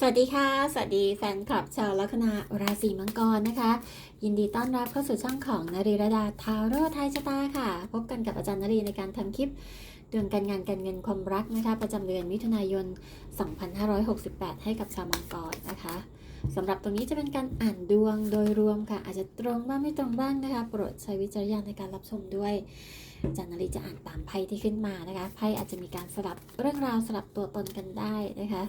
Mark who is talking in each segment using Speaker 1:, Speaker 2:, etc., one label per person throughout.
Speaker 1: สวัสดีค่ะ สวัสดีแฟนคลับชาวลัคนาราศีมังกรนะคะ ยินดีต้อนรับเข้าสู่ช่องของนรีรดาทาโร่ไทยชะตาค่ะ พบกันกับอาจารย์นรีในการทำคลิปเดือนการงานการเงินความรักนะคะ ประจำเดือนมิถุนายน 2568 ให้กับชาวมังกรนะคะสำหรับตรงนี้จะเป็นการอ่านดวงโดยรวมค่ะ อาจจะตรงบ้างไม่ตรงบ้างนะคะ โปรดใช้วิจารณญาณในการรับชมด้วยอาจารย์นรีจะอ่านตามไพ่ที่ขึ้นมานะคะไพ่อาจจะมีการสลับเรื่องราวสลับตัวตนกันได้นะคะ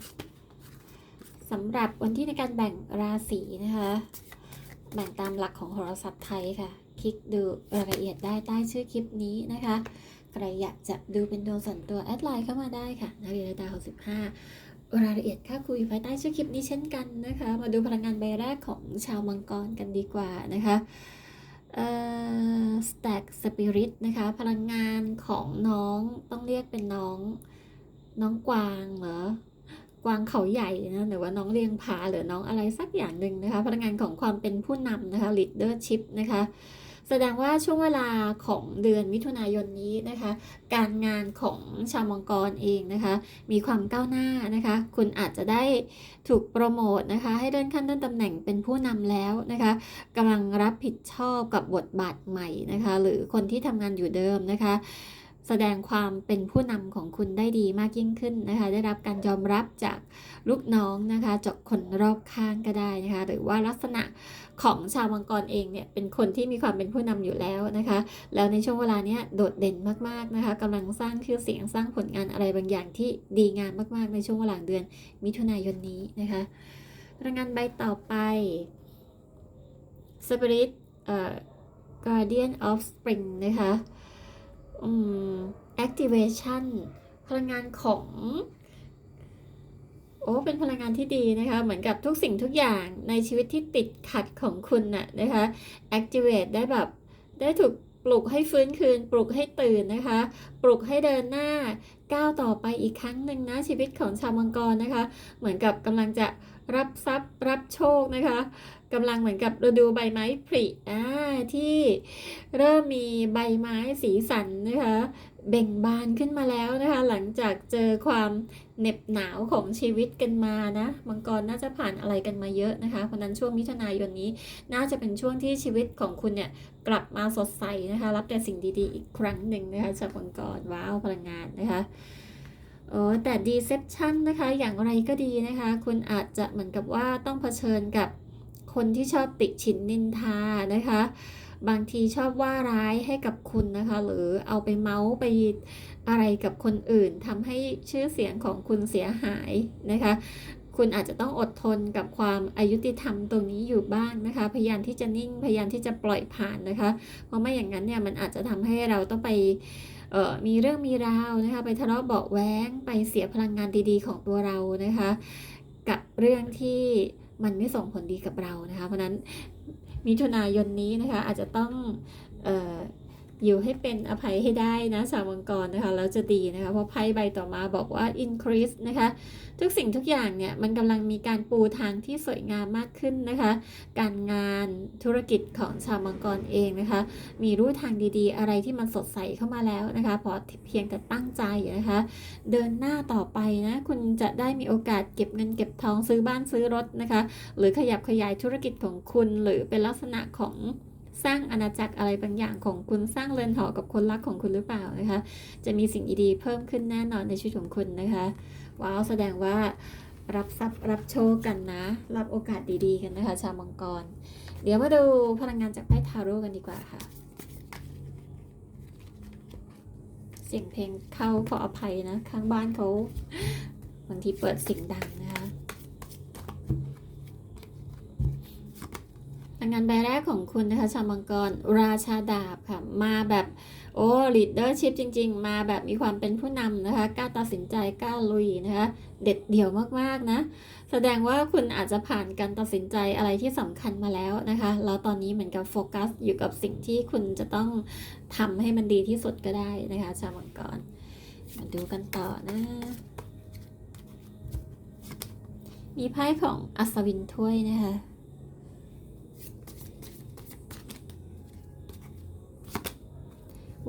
Speaker 1: สำหรับวันที่ในการแบ่งราศีนะคะ แบ่งตามหลักของโหราศาสตร์ไทยค่ะ คลิกดูรายละเอียดได้ใต้ชื่อคลิปนี้นะคะ ใครอยากจะดูเป็นดวงส่วนตัวแอดไลน์เข้ามาได้ค่ะนาฬิกา65รายละเอียดค่าคุยภายใต้ชื่อคลิปนี้เช่นกันนะคะ มาดูพลังงานใบแรกของชาวมังกรกันดีกว่านะคะเอ่อ stack spirit นะคะ พลังงานของน้องต้องเรียกเป็นน้องน้องกวางเหรอ กวางเขาใหญ่นะหรือว่าน้องเลียงผาหรือน้องอะไรสักอย่างหนึ่งนะคะพลังงานของความเป็นผู้นำนะคะ leadership นะคะแสดงว่าช่วงเวลาของเดือนมิถุนายนนี้นะคะ การงานของชาวมังกรเองนะคะ มีความก้าวหน้านะคะ คุณอาจจะได้ถูกโปรโมทนะคะ ให้เลื่อนขั้นเลื่อนตำแหน่งเป็นผู้นำแล้วนะคะกำลังรับผิดชอบกับบทบาทใหม่นะคะ หรือคนที่ทำงานอยู่เดิมนะคะ แสดงความเป็นผู้นำของคุณได้ดีมากยิ่งขึ้นนะคะ ได้รับการยอมรับจากลูกน้องนะคะจากคนรอบข้างก็ได้นะคะ หรือว่าลักษณะของชาวมังกรเองเนี่ยเป็นคนที่มีความเป็นผู้นำอยู่แล้วนะคะ แล้วในช่วงเวลาเนี้ยโดดเด่นมากๆนะคะกำลังสร้างชื่อเสียงสร้างผลงานอะไรบางอย่างที่ดีงามมากๆ ในช่วงเวลาเดือนมิถุนายนนี้นะคะรายงานใบต่อไป Spirit เอ่อ Guardian of Spring นะคะ activation พลังงานของโอ้เป็นพลังงานที่ดีนะคะ เหมือนกับทุกสิ่งทุกอย่างในชีวิตที่ติดขัดของคุณน่ะนะคะ activate ได้แบบได้ถูกปลุกให้ฟื้นคืน ปลุกให้ตื่นนะคะ ปลุกให้เดินหน้าก้าวต่อไปอีกครั้งหนึ่งนะชีวิตของชาวมังกรนะคะ เหมือนกับกำลังจะรับทรัพย์รับโชคนะคะ กำลังเหมือนกับฤดูใบไม้ผลิอ่าที่เริ่มมีใบไม้สีสันนะคะเบ่งบานขึ้นมาแล้วนะคะ หลังจากเจอความเหน็บหนาวของชีวิตกันมานะมังกรน่าจะผ่านอะไรกันมาเยอะนะคะ เพราะนั้นช่วงมิถุนายนนี้ น่าจะเป็นช่วงที่ชีวิตของคุณเนี่ยกลับมาสดใสนะคะ รับแต่สิ่งดีๆ อีกครั้งหนึ่งนะคะจากมังกรว้าวพลังงานนะคะโอ้แต่ deception นะคะ อย่างไรก็ดีนะคะ คุณอาจจะเหมือนกับว่าต้องเผชิญกับ คนที่ชอบติฉินนินทานะคะ บางทีชอบว่าร้ายให้กับคุณนะคะ หรือเอาไปเมาส์ไปอะไรกับคนอื่นทำให้ชื่อเสียงของคุณเสียหายนะคะคุณอาจจะต้องอดทนกับความอายุติธรรมตรงนี้อยู่บ้างนะคะ พยายามที่จะนิ่ง พยายามที่จะปล่อยผ่านนะคะ เพราะไม่อย่างนั้นเนี่ยมันอาจจะทำให้เราต้องไปมีเรื่องมีราวนะคะ ไปทะเลาะเบาแว้ง ไปเสียพลังงานดีๆ ของตัวเรานะคะ กับเรื่องที่ มันไม่ส่งผลดีกับเรานะคะ เพราะนั้นมิถุนายนนี้นะคะอาจจะต้องเอ่อ อยู่ให้เป็นอภัยให้ได้นะชาวมังกรนะคะแล้วจะดีนะคะเพราะไพ่ใบต่อมาบอกว่า increase นะคะ ทุกสิ่งทุกอย่างเนี่ยมันกำลังมีการปูทางที่สวยงามมากขึ้นนะคะ การงานธุรกิจของชาวมังกรเองนะคะ มีรูทางดีๆ อะไรที่มันสดใสเข้ามาแล้วนะคะพราะเพียงแต่ตั้งใจนะคะ เดินหน้าต่อไปนะคุณจะได้มีโอกาสเก็บเงินเก็บทองซื้อบ้านซื้อรถนะคะ หรือขยับขยายธุรกิจของคุณหรือเป็นลักษณะของ สร้างอาณาจักรอะไรบางอย่างของคุณสร้างเรือนหอกับคนรักของคุณหรือเปล่านะคะ จะมีสิ่งดีๆเพิ่มขึ้นแน่นอนในชีวิตของคุณนะคะว้าวแสดงว่ารับทรัพย์รับโชคกันนะ รับโอกาสดีๆกันนะคะ ชาวมังกร เดี๋ยวมาดูพลังงานจากไพ่ทาโร่กันดีกว่าค่ะ เสียงเพลงเข้าขออภัยนะ ข้างบ้านเขาบางทีเปิดเสียงดังนะคะ พลั งานใบแรกของคุณนะคะชาวมังกรราชาดาบค่ะมาแบบโอ้ leadership จริง ๆ มาแบบมีความเป็นผู้นำนะคะกล้าตัดสินใจกล้าลุยนะคะ เด็ดเดี่ยวมากๆนะ แสดงว่าคุณอาจจะผ่านการตัดสินใจอะไรที่สำคัญมาแล้วนะคะ แล้วตอนนี้เหมือนกับโฟกัสอยู่กับสิ่งที่คุณจะต้องทำให้มันดีที่สุดก็ได้นะคะชาวมังกรมาดูกันต่อนะมีไพ่ของอัศวินถ้วยนะคะ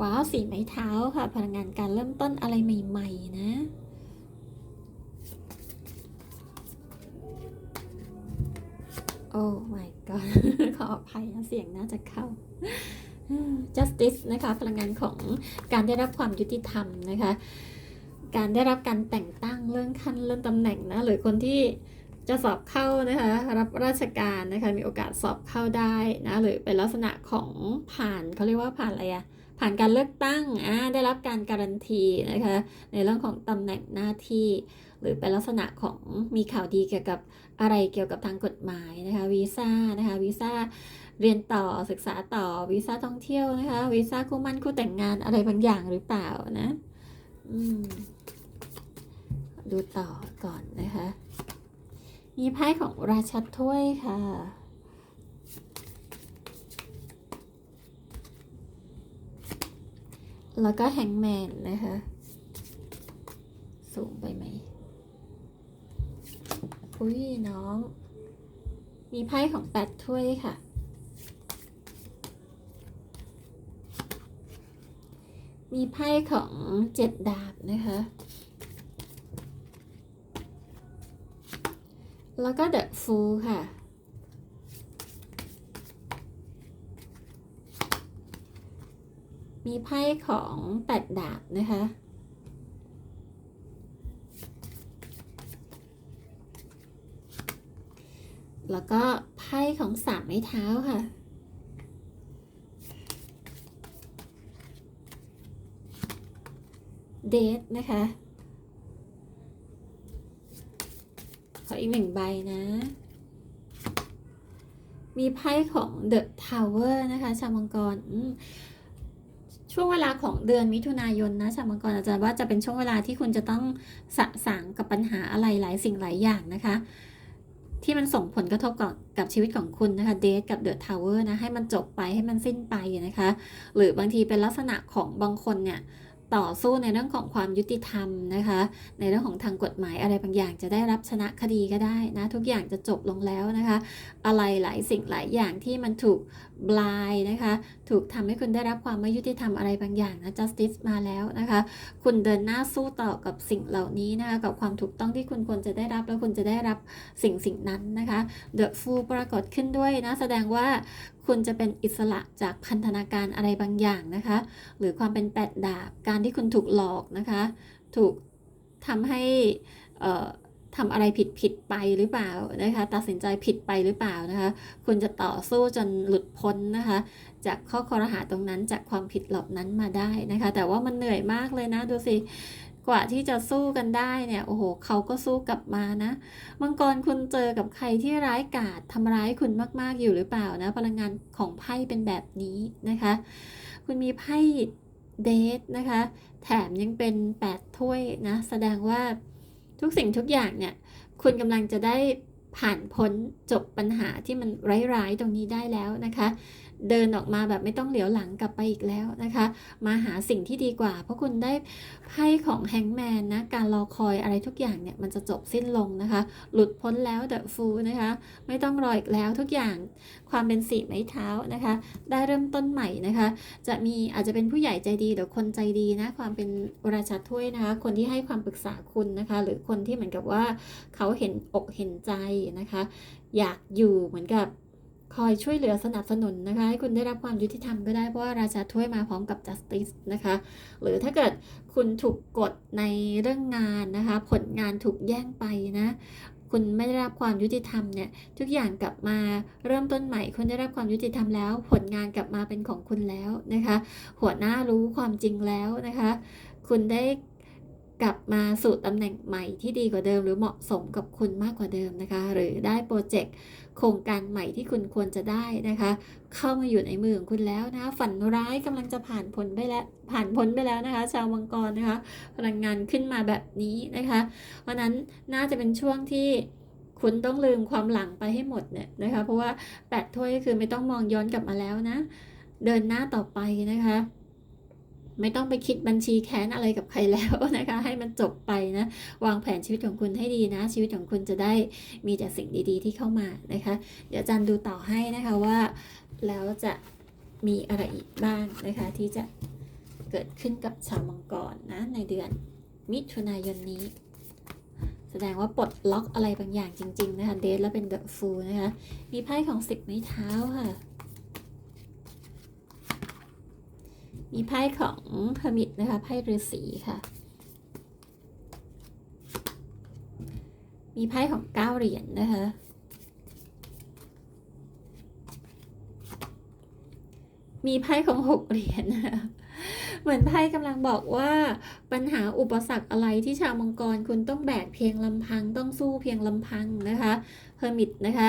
Speaker 1: ว้าวสีไม้เท้าค่ะ พลังงานการเริ่มต้นอะไรใหม่ ๆ นะโอ้ my god ขออภัยนะเสียงน่าจะเข้า justice นะคะ พลังงานของการได้รับความยุติธรรมนะคะ การได้รับการแต่งตั้งเรื่องขั้นเลื่อนตำแหน่งนะหรือคนที่จะสอบเข้านะคะ รับราชการนะคะ มีโอกาสสอบเข้าได้นะ หรือเป็นลักษณะของผ่านเขาเรียกว่าผ่านอะไรอะ ผ่านการเลือกตั้งได้รับการการันตีนะคะในเรื่องของตำแหน่งหน้าที่ หรือเป็นลักษณะของมีข่าวดีเกี่ยวกับอะไรเกี่ยวกับทางกฎหมายนะคะวีซ่านะคะวีซ่าเรียนต่อศึกษาต่อวีซ่าท่องเที่ยวนะคะวีซ่าคู่มั่นคู่แต่งงานอะไรบางอย่างหรือเปล่านะดูต่อก่อนนะคะ มีไพ่ของราชัดถ้วยค่ะ แล้วก็แฮงแมนนะคะ สูงไปไหม อุ้ยน้อง มีไพ่ของแปดถ้วยค่ะ มีไพ่ของเจ็ดดาบนะคะ แล้วก็เดอะฟูค่ะ มีไพ่ของแปดดาบนะคะ แล้วก็ไพ่ของสามไม้เท้าค่ะเดทนะคะ ขออีกหนึ่งใบนะ มีไพ่ของ The Tower นะคะ ชาวมังกรอ ช่วงเวลาของเดือนมิถุนายนนะชาวมังกรอาจารย์ว่าจะเป็นช่วงเวลาที่คุณจะต้องสะสางกับปัญหาอะไรหลายสิ่งหลายอย่างนะคะ ที่มันส่งผลกระทบกับกับชีวิตของคุณนะคะเดทกับเดอะทาวเวอร์นะให้มันจบไปให้มันสิ้นไปนะคะ หรือบางทีเป็นลักษณะของบางคนเนี่ย ต่อสู้ในเรื่องของความยุติธรรมนะคะ ในเรื่องของทางกฎหมายอะไรบางอย่างจะได้รับชนะคดีก็ได้นะ ทุกอย่างจะจบลงแล้วนะคะ อะไรหลายสิ่งหลายอย่างที่มันถูกบลายนะคะ ถูกทำให้คุณได้รับความไม่ยุติธรรมอะไรบางอย่างนะ justice มาแล้วนะคะ คุณเดินหน้าสู้ต่อกับสิ่งเหล่านี้นะคะ กับความถูกต้องที่คุณควรจะได้รับแล้วคุณจะได้รับสิ่งสิ่งนั้นนะคะ The Fool ปรากฏขึ้นด้วยนะ แสดงว่า คุณจะเป็นอิสระจากพันธนาการอะไรบางอย่างนะคะ หรือความเป็นแปดดาบ การที่คุณถูกหลอกนะคะ ถูกทำให้ทำอะไรผิดผิดไปหรือเปล่านะคะ ตัดสินใจผิดไปหรือเปล่านะคะ คุณจะต่อสู้จนหลุดพ้นนะคะ จากข้อคอรหาตรงนั้นจากความผิดเหล่านั้นมาได้นะคะ แต่ว่ามันเหนื่อยมากเลยนะดูสิ กว่าที่จะสู้กันได้เนี่ยโอ้โหเขาก็สู้กลับมานะมังกรคุณเจอกับใครที่ร้ายกาจทำร้ายคุณมากๆอยู่หรือเปล่านะพลังงานของไพ่เป็นแบบนี้นะคะ คุณมีไพ่เดทนะคะ แถมยังเป็น 8 ถ้วยนะ แสดงว่าทุกสิ่งทุกอย่างเนี่ย คุณกำลังจะได้ผ่านพ้นจบปัญหาที่มันร้ายๆตรงนี้ได้แล้วนะคะ เดินออกมาแบบไม่ต้องเหลียวหลังกลับไปอีกแล้วนะคะ มาหาสิ่งที่ดีกว่า เพราะคุณได้ไพ่ของแฮงแมนนะ การรอคอยอะไรทุกอย่างเนี่ยมันจะจบสิ้นลงนะคะ หลุดพ้นแล้วเดอะฟูนะคะ ไม่ต้องรออีกแล้วทุกอย่าง ความเป็นสีไม้เท้านะคะ ได้เริ่มต้นใหม่นะคะ จะมีอาจจะเป็นผู้ใหญ่ใจดีหรือคนใจดีนะ ความเป็นราชาถ้วยนะคะ คนที่ให้ความปรึกษาคุณนะคะ หรือคนที่เหมือนกับว่าเขาเห็นอกเห็นใจนะคะ อยากอยู่เหมือนกับ คอยช่วยเหลือสนับสนุนนะคะ ให้คุณได้รับความยุติธรรมก็ได้เพราะว่าราชาถ้วยมาพร้อมกับ justice นะคะ หรือถ้าเกิดคุณถูกกดในเรื่องงานนะคะ ผลงานถูกแย่งไปนะคุณไม่ได้รับความยุติธรรมเนี่ยทุกอย่างกลับมาเริ่มต้นใหม่ คุณได้รับความยุติธรรมแล้ว ผลงานกลับมาเป็นของคุณแล้วนะคะ หัวหน้ารู้ความจริงแล้วนะคะ คุณได้ กลับมาสู่ตำแหน่งใหม่ที่ดีกว่าเดิม หรือเหมาะสมกับคุณมากกว่าเดิมนะคะ หรือได้โปรเจกต์โครงการใหม่ที่คุณควรจะได้นะคะ เข้ามาอยู่ในมือของคุณแล้วนะคะฝันร้ายกำลังจะผ่านพ้นไปแล้วผ่านพ้นไปแล้วนะคะ ชาวมังกรนะคะ พลังงานขึ้นมาแบบนี้นะคะเพราะนั้นน่าจะเป็นช่วงที่คุณต้องลืมความหลังไปให้หมดเนี่ยนะคะ เพราะว่าแปดถ้วยก็คือไม่ต้องมองย้อนกลับมาแล้วนะ เดินหน้าต่อไปนะคะ ไม่ต้องไปคิดบัญชีแค้นอะไรกับใครแล้วนะคะ ให้มันจบไปนะ วางแผนชีวิตของคุณให้ดีนะ ชีวิตของคุณจะได้มีแต่สิ่งดีๆ ที่เข้ามานะคะ เดี๋ยวอาจันดูต่อให้นะคะว่าแล้วจะมีอะไรอีกบ้างนะคะ ที่จะเกิดขึ้นกับชาวมังกรนะในเดือนมิถุนายนนี้ แสดงว่าปลดล็อกอะไรบางอย่างจริง ๆ นะคะเดทแล้วเป็นเดอะฟูลนะคะ มีไพ่ของสิบไม้เท้าค่ะ มีไพ่ของพมิตนะคะไพ่ฤาษีค่ะ มีไพ่ของเก้าเหรียญนะคะมีไพ่ของหกเหรียญนะคะเหมือนไพ่กำลังบอกว่าปัญหาอุปสรรคอะไรที่ชาวมังกรคุณต้องแบกเพียงลำพังต้องสู้เพียงลำพังนะคะเฮอร์มิตนะคะ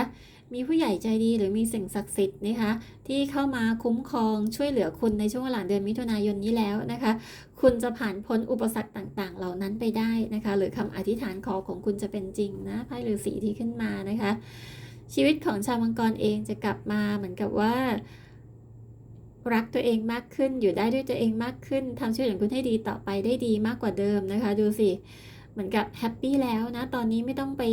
Speaker 1: มีผู้ใหญ่ใจดีหรือมีสิ่งศักดิ์สิทธิ์นะคะที่เข้ามาคุ้มครองช่วยเหลือคุณในช่วงเวลาเดือนมิถุนายนนี้แล้วนะคะ คุณจะผ่านพ้นอุปสรรคต่างๆ เหล่านั้นไปได้นะคะ หรือคำอธิษฐานขอของคุณจะเป็นจริงนะไพ่ฤาษีที่ขึ้นมานะคะ ชีวิตของชาวมังกรเองจะกลับมาเหมือนกับว่ารักตัวเองมากขึ้นอยู่ได้ด้วยตัวเองมากขึ้นทำชีวิตของคุณให้ดีต่อไปได้ดีมากกว่าเดิมนะคะ ดูสิ เหมือนกับแฮปปี้แล้วนะ ตอนนี้ไม่ต้องไป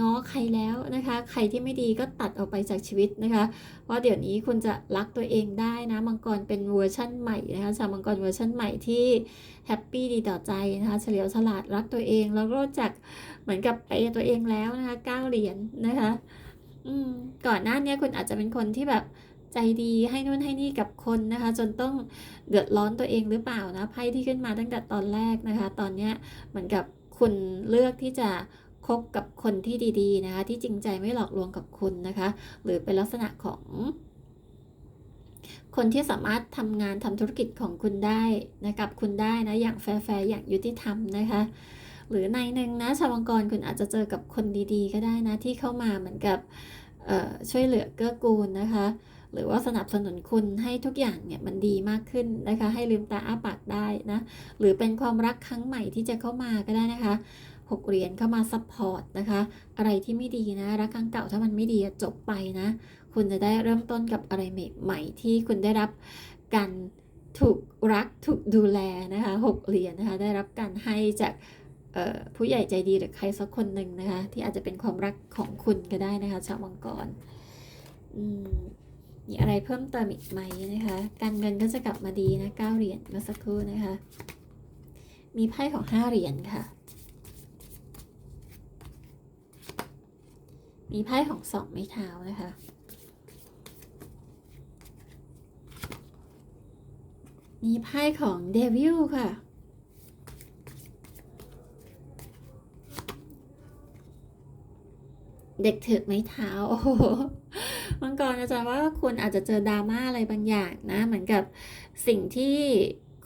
Speaker 1: ง้อใครแล้วนะคะ ใครที่ไม่ดีก็ตัดออกไปจากชีวิตนะคะ เพราะเดี๋ยวนี้คุณจะรักตัวเองได้นะ มังกรเป็นเวอร์ชั่นใหม่นะคะ ชาวมังกรเวอร์ชั่นใหม่ที่แฮปปี้ดีต่อใจนะคะ เฉลียวฉลาดรักตัวเอง แล้วก็รู้จักเหมือนกับเปย์ตัวเองแล้วนะคะก้าเหรียญนะคะ อืม ก่อนหน้านี้คุณอาจจะเป็นคนที่แบบใจดีให้นู่นให้นี่กับคนนะคะ จนต้องเดือดร้อนตัวเองหรือเปล่านะไพ่ที่ขึ้นมาตั้งแต่ตอนแรกนะคะ ตอนเนี้ยเหมือนกับคุณเลือกที่จะ คบกับคนที่ดีๆนะคะ ที่จริงใจไม่หลอกลวงกับคุณนะคะ หรือเป็นลักษณะของ คนที่สามารถทำงานทำธุรกิจของคุณได้นะกับคุณได้นะอย่างแฟร์ๆอย่างยุติธรรมนะคะ หรือในหนึ่งนะชาวมังกรคุณอาจจะเจอกับคนดีๆ ก็ได้นะที่เข้ามาเหมือนกับช่วยเหลือเกื้อกูลนะคะ หรือว่าสนับสนุนคุณให้ทุกอย่างเนี่ยมันดีมากขึ้นนะคะ ให้ลืมตาอ้าปากได้นะ หรือเป็นความรักครั้งใหม่ที่จะเข้ามาก็ได้นะคะ หกเหรียญเข้ามาซัพพอร์ตนะคะ อะไรที่ไม่ดีนะรักครั้งเก่าถ้ามันไม่ดีจบไปนะ คุณจะได้เริ่มต้นกับอะไรใหม่ๆ ที่คุณได้รับการถูกรักถูกดูแลนะคะหกเหรียญนะคะ ได้รับการให้จากผู้ใหญ่ใจดีหรือใครสักคนหนึ่งนะคะ ที่อาจจะเป็นความรักของคุณก็ได้นะคะชาวมังกรมีอะไรเพิ่มเติมอีกไหมนะคะ การเงินก็จะกลับมาดีนะเก้าเหรียญเมื่อสักครู่นะคะ มีไพ่ของห้าเหรียญค่ะ มีไพ่ของสองไม้เท้านะคะมีไพ่ของเดวิลค่ะ เด็กถือไม้เท้า โอ้โหมังกรอาจารย์ว่าคุณอาจจะเจอดราม่าอะไรบางอย่างนะ เหมือนกับสิ่งที่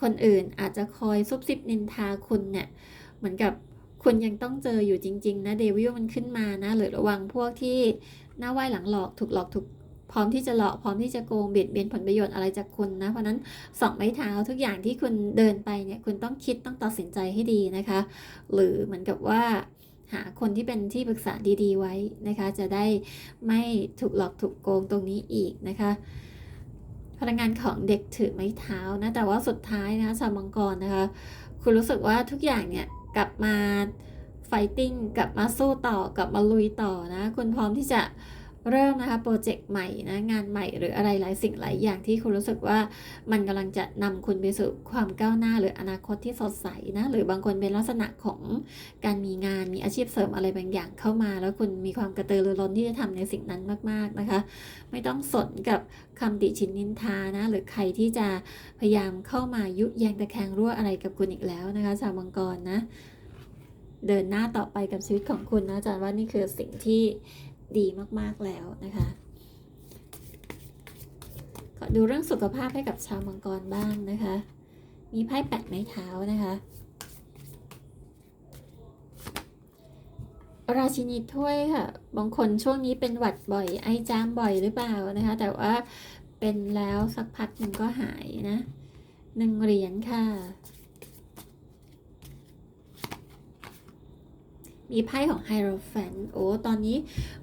Speaker 1: คนอื่นอาจจะคอยซุบซิบนินทาคุณเนี่ย เหมือนกับ คุณยังต้องเจออยู่จริง ๆ นะเดวิลมันขึ้นมานะหรือระวังพวกที่หน้าไหว้หลังหลอกถูกหลอกถูกพร้อมที่จะหลอกพร้อมที่จะโกงเบียดเบียนผลประโยชน์อะไรจากคุณนะ เพราะนั้นสองไม้เท้าทุกอย่างที่คุณเดินไปเนี่ยคุณต้องคิดต้องตัดสินใจให้ดีนะคะ หรือเหมือนกับว่าหาคนที่เป็นที่ปรึกษาดีๆไว้นะคะ จะได้ไม่ถูกหลอกถูกโกงตรงนี้อีกนะคะ พลังงานของเด็กถือไม้เท้านะแต่ว่าสุดท้ายนะชาวมังกรนะคะ คุณรู้สึกว่าทุกอย่างเนี่ย กลับมาไฟติ้งกลับมาสู้ต่อกลับมาลุยต่อนะ คุณพร้อมที่จะ เริ่มนะคะโปรเจกต์ใหม่นะงานใหม่หรืออะไรหลายสิ่งหลายอย่างที่คุณรู้สึกว่ามันกำลังจะนำคุณไปสู่ความก้าวหน้า หรืออนาคตที่สดใสนะหรือบางคนเป็นลักษณะของการมีงานมีอาชีพเสริมอะไรบางอย่างเข้ามา แล้วคุณมีความกระตือรือร้นที่จะทำในสิ่งนั้นมาก ๆนะคะ ไม่ต้องสนกับคำติชินนินทานะหรือใครที่จะพยายามเข้ามายุแยงตะแคงรั่วอะไรกับคุณอีกแล้วนะคะชาวมังกรนะเดินหน้าต่อไปกับชีวิตของคุณนะอาจารย์ว่านี่คือสิ่งที่ ดีมากๆแล้วนะคะขอดูเรื่องสุขภาพให้กับชาวมังกรบ้างนะคะ มีไพ่แปดไม้เท้านะคะ ราชินีถ้วยค่ะ บางคนช่วงนี้เป็นหวัดบ่อย ไอจามบ่อยหรือเปล่านะคะ แต่ว่าเป็นแล้วสักพักหนึ่งก็หายนะหนึ่งเหรียญค่ะ มีไพ่ของไฮโรแฟนโอ้ตอนนี้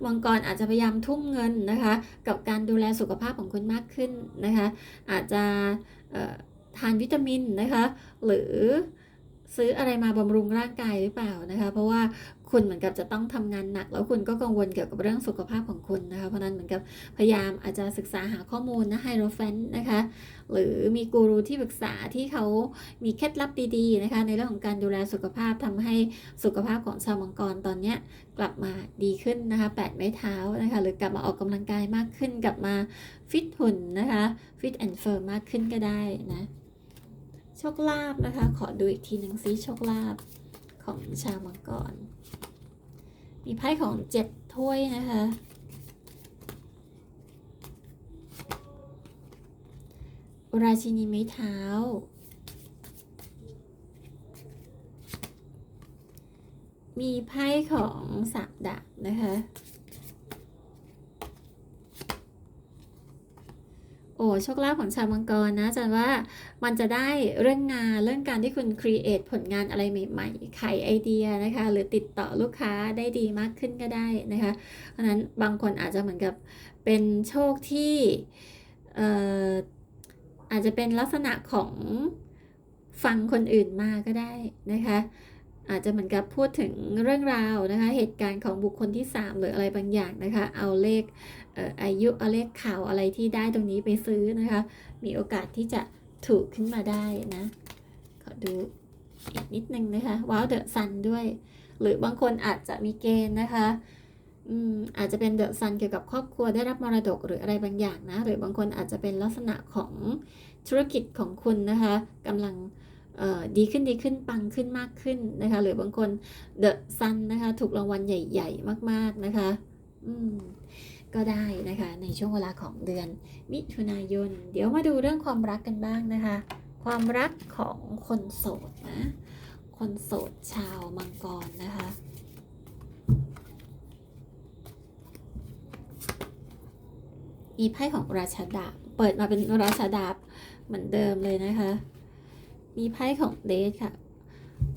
Speaker 1: มังกรอาจจะพยายามทุ่มเงินนะคะ กับการดูแลสุขภาพของคุณมากขึ้นนะคะ อาจจะทานวิตามินนะคะ หรือซื้ออะไรมาบำรุงร่างกายหรือเปล่านะคะ เพราะว่า คุณเหมือนกับจะต้องทำงานหนัก แล้วคุณก็กังวลเกี่ยวกับเรื่องสุขภาพของคุณนะคะเพราะนั้นเหมือนกับพยายามอาจจะศึกษาหาข้อมูลนะไฮโรแฟนนะคะหรือมีกูรูที่ปรึกษาที่เขามีเคล็ดลับดีๆนะคะในเรื่องของการดูแลสุขภาพทำให้สุขภาพของชาวมังกรตอนเนี้ยกลับมาดีขึ้นนะคะแปดไม้เท้านะคะหรือกลับมาออกกำลังกายมากขึ้นกลับมาฟิตหุ่นนะคะฟิตแอนด์เฟิร์มมากขึ้นก็ได้นะโชคลาภนะคะ ขอดูอีกทีหนึ่งซิโชคลาภของชาวมังกร มีไพ่ของเจ็ดถ้วยนะคะ ราชินีไม้เท้า มีไพ่ของสามดาบนะคะ อ้โชคลาภของชาวมังกรนะอาจันว่ามันจะได้เรื่องงานเรื่องการที่คุณครีเอทผลงานอะไรใหม่ๆไขไอเดียนะคะ หรือติดต่อลูกค้าได้ดีมากขึ้นก็ได้นะคะ เพราะฉะนั้นบางคนอาจจะเหมือนกับเป็นโชคที่เอ่ออาจจะเป็นลักษณะของฟังคนอื่นมาก็ได้นะคะอาจจะเหมือนกับพูดถึงเรื่องราวนะคะ เหตุการณ์ของบุคคลที่ 3 หรืออะไรบางอย่างนะคะ เอาเลข อายุเอาเลขข่าวอะไรที่ได้ตรงนี้ไปซื้อนะคะ มีโอกาสที่จะถูกขึ้นมาได้นะ ขอดูอีกนิดนึงนะคะว้าวเดอะซันด้วย หรือบางคนอาจจะมีเกณฑ์นะคะอืมอาจจะเป็นเดอะซันเกี่ยวกับครอบครัวได้รับมรดกหรืออะไรบางอย่างนะ หรือบางคนอาจจะเป็นลักษณะของธุรกิจของคุณนะคะกำลังดีขึ้นดีขึ้นปังขึ้นมากขึ้นนะคะ หรือบางคนเดอะซันนะคะ ถูกรางวัลใหญ่ ๆ มาก ๆนะคะ อืม ก็ได้นะคะในช่วงเวลาของเดือน มิถุนายน เดี๋ยวมาดูเรื่องความรักกันบ้างนะคะ ความรักของคนโสดนะคนโสดชาวมังกรนะคะมีไพ่ของราชาดาบเปิดมาเป็นราชาดาบเหมือนเดิมเลยนะคะ มีไพ่ของเดทค่ะ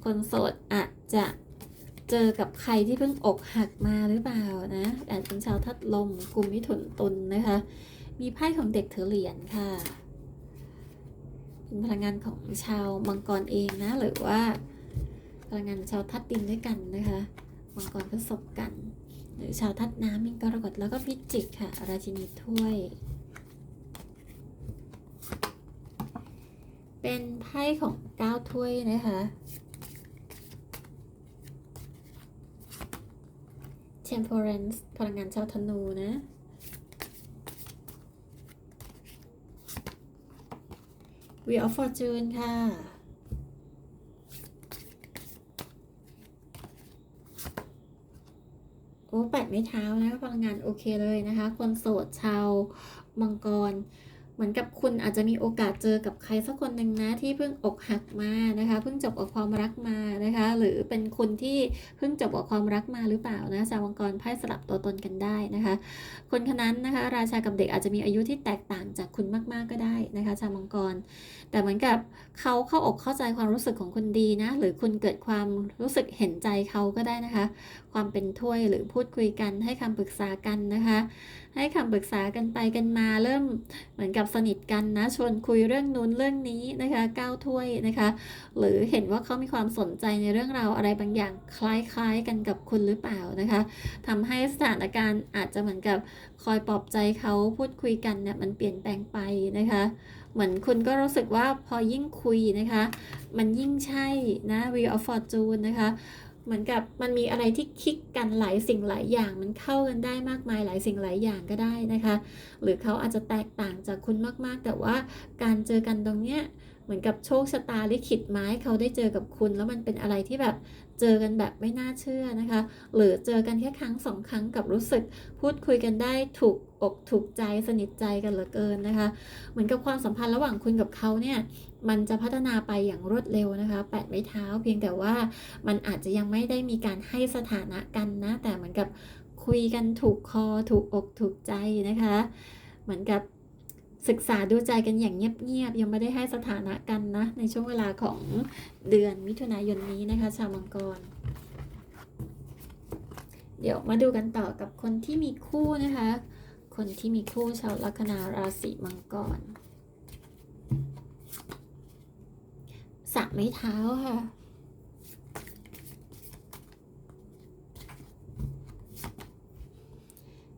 Speaker 1: คนโสดอาจจะ เจอกับใครที่เพิ่งอกหักมาหรือเปล่านะอาจเป็นชาวทัดลมกลุ่มมิถุนตุลนะคะ มีไพ่ของเด็กถือเหรียญค่ะเป็นพลังงานของชาวมังกรเองนะ หรือว่าพลังงานชาวทัดดินด้วยกันนะคะมังกรผสมกัน หรือชาวทัดน้ำมีกรกฎแล้วก็พิจิกค่ะราชินีถ้วย เป็นไพ่ของเก้าถ้วยนะคะ temperance พลังงานชาวธนูนะ w e e l of Fortune ค่ะ โอ้แปดไม่เท้านะพลังงานโอเคเลยนะคะ คนโสดชาวมังกร เหมือนกับคุณอาจจะมีโอกาสเจอกับใครสักคนหนึ่งนะที่เพิ่งอกหักมานะคะ เพิ่งจบกับความรักมานะคะ หรือเป็นคนที่เพิ่งจบกับความรักมาหรือเปล่านะชาวมังกรไพ่สลับตัวตนกันได้นะคะ คนคนนั้นนะคะ ราชากับเด็กอาจจะมีอายุที่แตกต่างจากคุณมากๆก็ได้นะคะ ชาวมังกร แต่เหมือนกับเขาเข้าอกเข้าใจความรู้สึกของคุณดีนะ หรือคุณเกิดความรู้สึกเห็นใจเขาก็ได้นะคะ ความเป็นถ้วยหรือพูดคุยกันให้คำปรึกษากันนะคะให้คำปรึกษากันไปกันมาเริ่มเหมือนกับสนิทกันนะชวนคุยเรื่องนู้นเรื่องนี้นะคะก้าวถ้วยนะคะ หรือเห็นว่าเขามีความสนใจในเรื่องราวอะไรบางอย่างคล้ายๆกันกับคุณหรือเปล่านะคะทำให้สถานการณ์อาจจะเหมือนกับคอยปลอบใจเขาพูดคุยกันเนี่ยมันเปลี่ยนแปลงไปนะคะ เหมือนคุณก็รู้สึกว่าพอยิ่งคุยนะคะ มันยิ่งใช่นะ Wheel of Fortune นะคะ เหมือนกับมันมีอะไรที่คลิกกันหลายสิ่งหลายอย่าง มันเข้ากันได้มากมายหลายสิ่งหลายอย่างก็ได้นะคะ หรือเขาอาจจะแตกต่างจากคุณมากๆ แต่ว่าการเจอกันตรงเนี้ย เหมือนกับโชคชะตาลิขิตมาให้เขาได้เจอกับคุณ แล้วมันเป็นอะไรที่แบบเจอกันแบบไม่น่าเชื่อนะคะ หรือเจอกันแค่ครั้งสองครั้งกับรู้สึก พูดคุยกันได้ถูกอกถูกใจสนิทใจกันเหลือเกินนะคะ เหมือนกับความสัมพันธ์ระหว่างคุณกับเขาเนี่ยมันจะพัฒนาไปอย่างรวดเร็วนะคะ แปดไม้เท้าเพียงแต่ว่ามันอาจจะยังไม่ได้มีการให้สถานะกันนะ แต่เหมือนกับคุยกันถูกคอถูกอกถูกใจนะคะ เหมือนกับ ศึกษาดูใจกันอย่างเงียบๆยังไม่ได้ให้สถานะกันนะ ในช่วงเวลาของเดือนมิถุนายนนี้นะคะ ชาวมังกร เดี๋ยวมาดูกันต่อกับคนที่มีคู่นะคะ คนที่มีคู่ชาวลัคนาราศีมังกรสระไม้เท้าค่ะ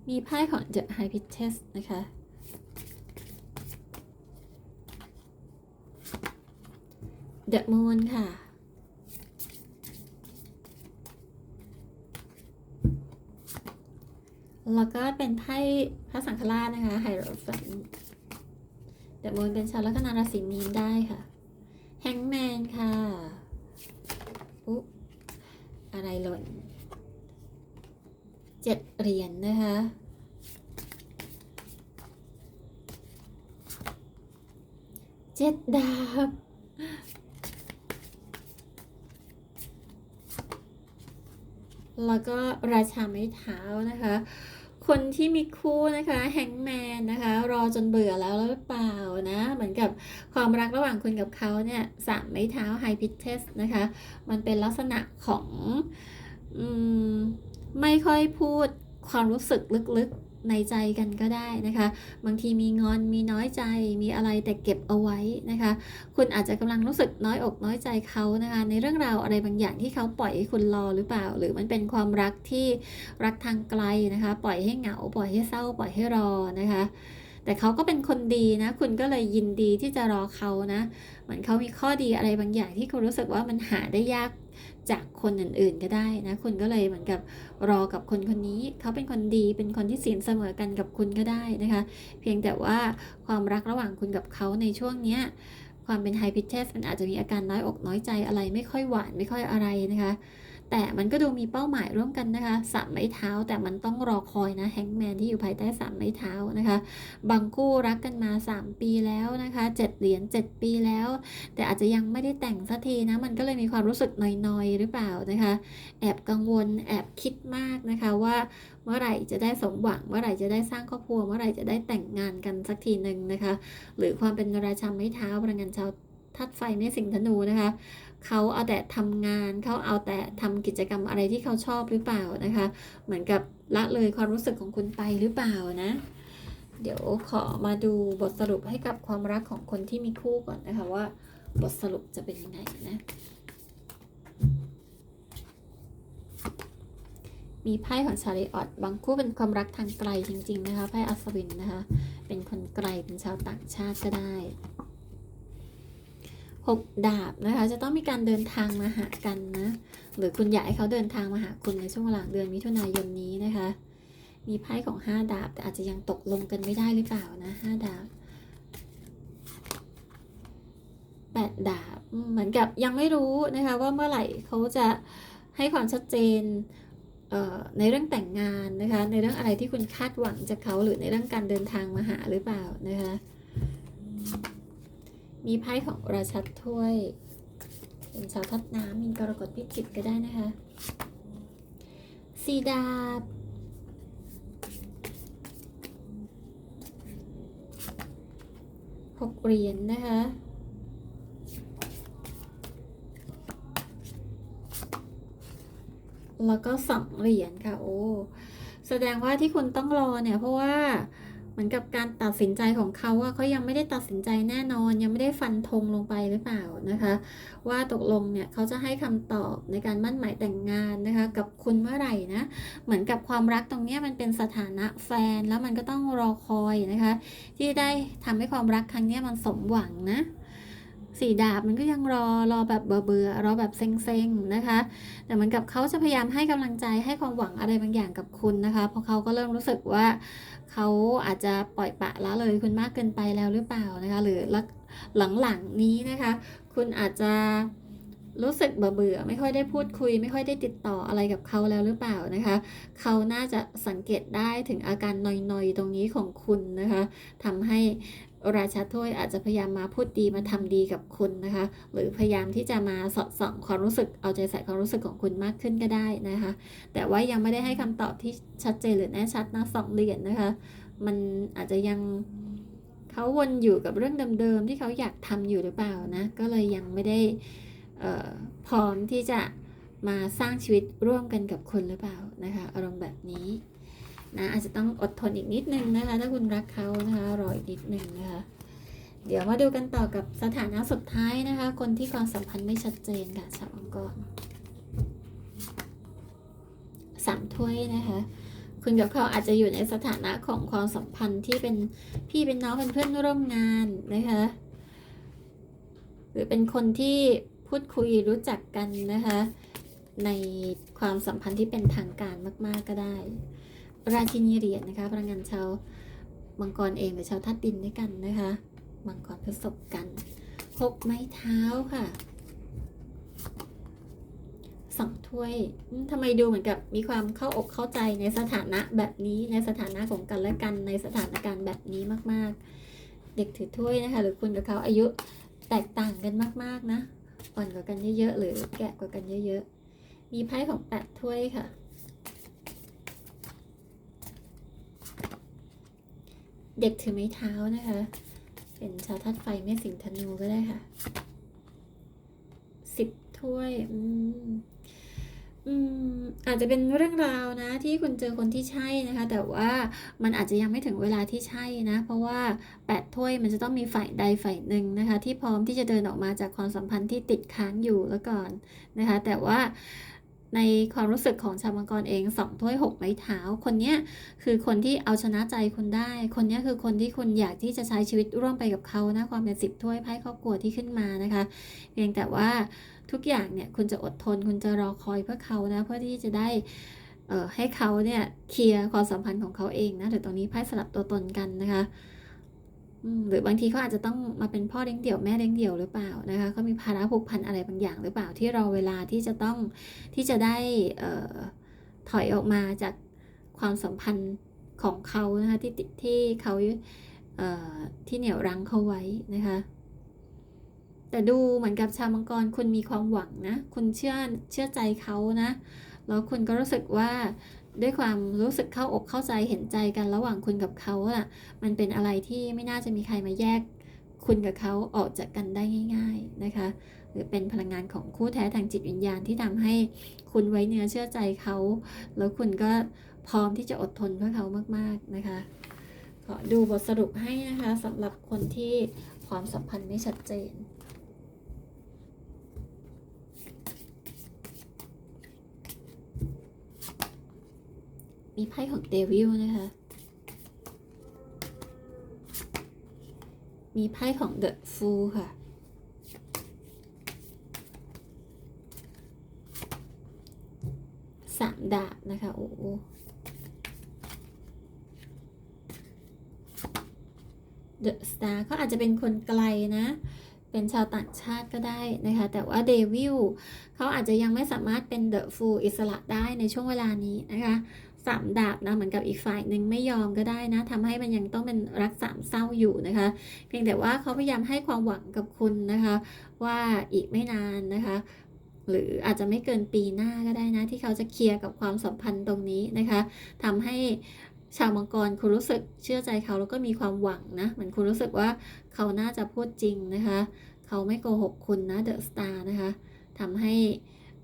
Speaker 1: มีไพ่ของ The High Priestess นะคะ The Moon ค่ะ แล้วก็เป็นไพ่พระสังฆราชนะคะไฮโรฟันเดอะมูนเป็นชาวลัคนาราศีมีนได้ค่ะแฮงแมนค่ะอุ๊อะไรหล่นเจ็ดเหรียญนนะคะเจ็ดดาบ แล้วก็ราชาไม้เท้านะคะ คนที่มีคู่นะคะแฮงแมนนะคะ รอจนเบื่อแล้วหรือเปล่านะ เหมือนกับความรักระหว่างคุณกับเขาเนี่ยสามไม้เท้าไฮพิเทสนะคะ มันเป็นลักษณะของอมไม่ค่อยพูดความรู้สึกลึกๆ ในใจกันก็ได้นะคะ บางทีมีงอนมีน้อยใจมีอะไรแต่เก็บเอาไว้นะคะ คุณอาจจะกำลังรู้สึกน้อยอกน้อยใจเขานะคะ ในเรื่องราวอะไรบางอย่างที่เขาปล่อยให้คุณรอหรือเปล่า หรือมันเป็นความรักที่รักทางไกลนะคะ ปล่อยให้เหงา ปล่อยให้เศร้า ปล่อยให้รอนะคะ แต่เขาก็เป็นคนดีนะ คุณก็เลยยินดีที่จะรอเขานะเหมือนเขามีข้อดีอะไรบางอย่างที่คุณรู้สึกว่ามันหาได้ยากจากคนอื่นๆก็ได้นะ คุณก็เลยเหมือนกับรอกับคนคนนี้ เขาเป็นคนดีเป็นคนที่ศีลเสมอกันกับคุณก็ได้นะคะ เพียงแต่ว่าความรักระหว่างคุณกับเขาในช่วงเนี้ยความเป็นไฮพิเทสมันอาจจะมีอาการน้อยอกน้อยใจอะไรไม่ค่อยหวานไม่ค่อยอะไรนะคะ แต่มันก็ดูมีเป้าหมายร่วมกันนะคะสามไม้เท้าแต่มันต้องรอคอยนะแฮงแมนที่อยู่ภายใต้สามไม้เท้านะคะ บางคู่รักกันมา 3 ปีแล้วนะคะ7เหรียญ7 ปีแล้ว แต่อาจจะยังไม่ได้แต่งสักทีนะมันก็เลยมีความรู้สึกนอยๆ หรือเปล่านะคะ แอบกังวลแอบคิดมากนะคะว่าเมื่อไหร่จะได้สมหวังเมื่อไหร่จะได้สร้างครอบครัวเมื่อไหร่จะได้แต่งงานกันสักทีหนึ่งนะคะ หรือความเป็นราชาไม้เท้าพลังงานชาวทัดไฟไม่สิงธนูนะคะ เขาเอาแต่ทำงานเขาเอาแต่ทำกิจกรรมอะไรที่เขาชอบหรือเปล่านะคะ เหมือนกับละเลยความรู้สึกของคุณไปหรือเปล่านะ เดี๋ยวขอมาดูบทสรุปให้กับความรักของคนที่มีคู่ก่อนนะคะว่า บทสรุปจะเป็นยังไงนะ มีไพ่ของชาริออตบางคู่เป็นความรักทางไกลจริง ๆ นะคะไพ่อัศวินนะคะ เป็นคนไกลเป็นชาวต่างชาติก็ได้ หกดาบนะคะ จะต้องมีการเดินทางมาหากันนะ หรือคุณอยากให้เขาเดินทางมาหาคุณในช่วงเวลาเดือนมิถุนายนนี้นะคะ มีไพ่ของห้าดาบ แต่อาจจะยังตกลงกันไม่ได้หรือเปล่านะห้าดาบแปดดาบ เหมือนกับยังไม่รู้นะคะว่าเมื่อไหร่เขาจะให้ความชัดเจนในเรื่องแต่งงานนะคะ ในเรื่องอะไรที่คุณคาดหวังจากเขาหรือในเรื่องการเดินทางมาหาหรือเปล่านะคะ มีไพ่ของราชัดถ้วยเป็นชาวทัดน้ำมีกรกฎพิจิกก็ได้นะคะสีดาบหกเหรียญนะคะแล้วก็สองเหรียญค่ะโอ้แสดงว่าที่คุณต้องรอเนี่ยเพราะว่า มือนกับการตัดสินใจของเขาว่าเขายังไม่ได้ตัดสินใจแน่นอน ยังไม่ได้ฟันธงลงไปหรือเปล่านะคะ ว่าตกลงเนี่ยเขาจะให้คำตอบในการมั่นหมายแต่งงานนะคะกับคุณเมื่อไหร่นะเหมือนกับความรักตรงเนี้ยมันเป็นสถานะแฟนแล้วมันก็ต้องรอคอยนะคะ ที่ได้ทำให้ความรักครั้งเนี้ยมันสมหวังนะ สีดาบมันก็ยังรอรอแบบเบื่อๆรอแบบเซ็งๆนะคะ แต่เหมือนกับเขาจะพยายามให้กำลังใจให้ความหวังอะไรบางอย่างกับคุณนะคะเพราะเขาก็เริ่มรู้สึกว่าเขาอาจจะปล่อยปะละเลยคุณมากเกินไปแล้วหรือเปล่านะคะหรือหลังๆนี้นะคะ คุณอาจจะรู้สึกเบื่อไม่ค่อยได้พูดคุย ไม่ค่อยได้ติดต่ออะไรกับเขาแล้วหรือเปล่านะคะ เขาน่าจะสังเกตได้ถึงอาการนอยๆตรงนี้ของคุณนะคะทำให้ ราชาถ้วยอาจจะพยายามมาพูดดีมาทำดีกับคุณนะคะ หรือพยายามที่จะมาสอดส่องความรู้สึกเอาใจใส่ความรู้สึกของคุณมากขึ้นก็ได้นะคะ แต่ว่ายังไม่ได้ให้คำตอบที่ชัดเจนหรือแน่ชัดนะสองเหรียญนะคะ มันอาจจะยังเขาวนอยู่กับเรื่องเดิมๆที่เขาอยากทำอยู่หรือเปล่านะ ก็เลยยังไม่ได้พร้อมที่จะมาสร้างชีวิตร่วมกันกับคุณหรือเปล่านะคะ อารมณ์แบบนี้ นะอาจจะต้องอดทนอีกนิดนึงนะคะ ถ้าคุณรักเขานะคะรออีกนิดนึงนะคะ เดี๋ยวมาดูกันต่อกับสถานะสุดท้ายนะคะ คนที่ความสัมพันธ์ไม่ชัดเจนค่ะชาวอังกอรสามถ้วยนะคะคุณกับเขาอาจจะอยู่ในสถานะของความสัมพันธ์ที่เป็นพี่เป็นน้องเป็นเพื่อนร่วมงานนะคะหรือเป็นคนที่พูดคุยรู้จักกันนะคะ ในความสัมพันธ์ที่เป็นทางการมาก ๆ ก็ได้ ราชินีเหรียญนะคะพลังงานชาวมังกรเองหรือชาวธาตุดินด้วยกันนะคะมังกรพฤษภกันหกไม้เท้าค่ะสองถ้วยทำไมดูเหมือนกับมีความเข้าอกเข้าใจในสถานะแบบนี้ในสถานะของกันและกันในสถานการณ์แบบนี้มาก ๆ เด็กถือถ้วยนะคะ หรือคุณกับเขาอายุแตกต่างกันมาก ๆ นะ อ่อนกว่ากันเยอะๆหรือแก่กว่ากันเยอะ ๆ มีไพ่ของแปดถ้วยค่ะ เด็กถือไม้เท้านะคะ เป็นชาวธาตุไฟแม่สิงห์ธนูก็ได้ค่ะสิบถ้วย อืมอืมอาจจะเป็นเรื่องราวนะ ที่คุณเจอคนที่ใช่นะคะ แต่ว่ามันอาจจะยังไม่ถึงเวลาที่ใช่นะ เพราะว่าแปดถ้วยมันจะต้องมีฝ่ายใดฝ่ายหนึ่งนะคะ ที่พร้อมที่จะเดินออกมาจากความสัมพันธ์ที่ติดค้างอยู่แล้วก่อนนะคะ แต่ว่า ในความรู้สึกของชาวมังกรเองสองถ้วยหกไม้เท้า คนเนี้ยคือคนที่เอาชนะใจคุณได้ คนเนี้ยคือคนที่คุณอยากที่จะใช้ชีวิตร่วมไปกับเขานะความเป็นสิบถ้วยไพ่ครอบครัวที่ขึ้นมานะคะเพียงแต่ว่าทุกอย่างเนี่ยคุณจะอดทนคุณจะรอคอยเพื่อเขานะเพื่อที่จะได้ให้เขาเนี่ยเคลียร์ความสัมพันธ์ของเขาเองนะแต่ตรงนี้ไพ่สลับตัวตนกันนะคะ หรือบางทีเขาอาจจะต้องมาเป็นพ่อเลี้ยงเดี่ยวแม่เลี้ยงเดี่ยวหรือเปล่านะคะเขามีภาระผูกพันอะไรบางอย่างหรือเปล่าที่รอเวลาที่จะต้องที่จะได้อถอยออกมาจากความสัมพันธ์ของเขานะคะที่ที่เขาเที่เหนี่ยวรั้งเขาไว้นะคะแต่ดูเหมือนกับชาวมังกรคุณมีความหวังนะ คุณเชื่อเชื่อใจเขานะ แล้วคุณก็รู้สึกว่า ด้วยความรู้สึกเข้าอกเข้าใจเห็นใจกันระหว่างคุณกับเขาอะมันเป็นอะไรที่ไม่น่าจะมีใครมาแยกคุณกับเขาออกจากกันได้ง่าย ๆนะคะ หรือเป็นพลังงานของคู่แท้ทางจิตวิญญาณที่ทำให้คุณไว้เนื้อเชื่อใจเขา แล้วคุณก็พร้อมที่จะอดทนเพื่อเขามากๆนะคะ ขอดูบทสรุปให้นะคะสำหรับคนที่ความสัมพันธ์ไม่ชัดเจน มีไพ่ของเดวิลนะคะ มีไพ่ของเดอะฟูลค่ะ สามดาบนะคะ โอ้เดอะสตาร์เขาอาจจะเป็นคนไกลนะ เป็นชาวต่างชาติก็ได้นะคะ แต่ว่าเดวิลเขาอาจจะยังไม่สามารถเป็นเดอะฟูลอิสระได้ในช่วงเวลานี้นะคะ สามดาบนะเหมือนกับอีกฝ่ายหนึ่งไม่ยอมก็ได้นะทำให้มันยังต้องเป็นรักสามเศร้าอยู่นะคะ เพียงแต่ว่าเขาพยายามให้ความหวังกับคุณนะคะ ว่าอีกไม่นานนะคะ หรืออาจจะไม่เกินปีหน้าก็ได้นะ ที่เขาจะเคลียร์กับความสัมพันธ์ตรงนี้นะคะทำให้ชาวมังกรคุณรู้สึกเชื่อใจเขาแล้วก็มีความหวังนะเหมือนคุณรู้สึกว่าเขาน่าจะพูดจริงนะคะ เขาไม่โกหกคุณนะเดอะสตาร์นะคะทำให้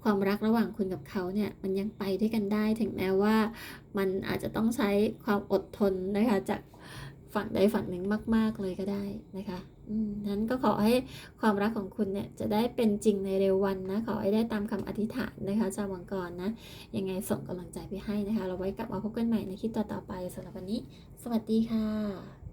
Speaker 1: ความรักระหว่างคุณกับเขาเนี่ยมันยังไปด้วยกันได้ ถึงแม้ว่ามันอาจจะต้องใช้ความอดทนนะคะจากฝั่งใดฝั่งหนึ่งมาก ๆเลยก็ได้นะคะนั้นก็ขอให้ความรักของคุณเนี่ยจะได้เป็นจริงในเร็ววันนะขอให้ได้ตามคำอธิษฐานนะคะชาวมังกรนะยังไงส่งกำลังใจไปให้นะคะ เราไว้กลับมาพบกันใหม่ในคลิปต่อๆไปสำหรับวันนี้ สวัสดีค่ะ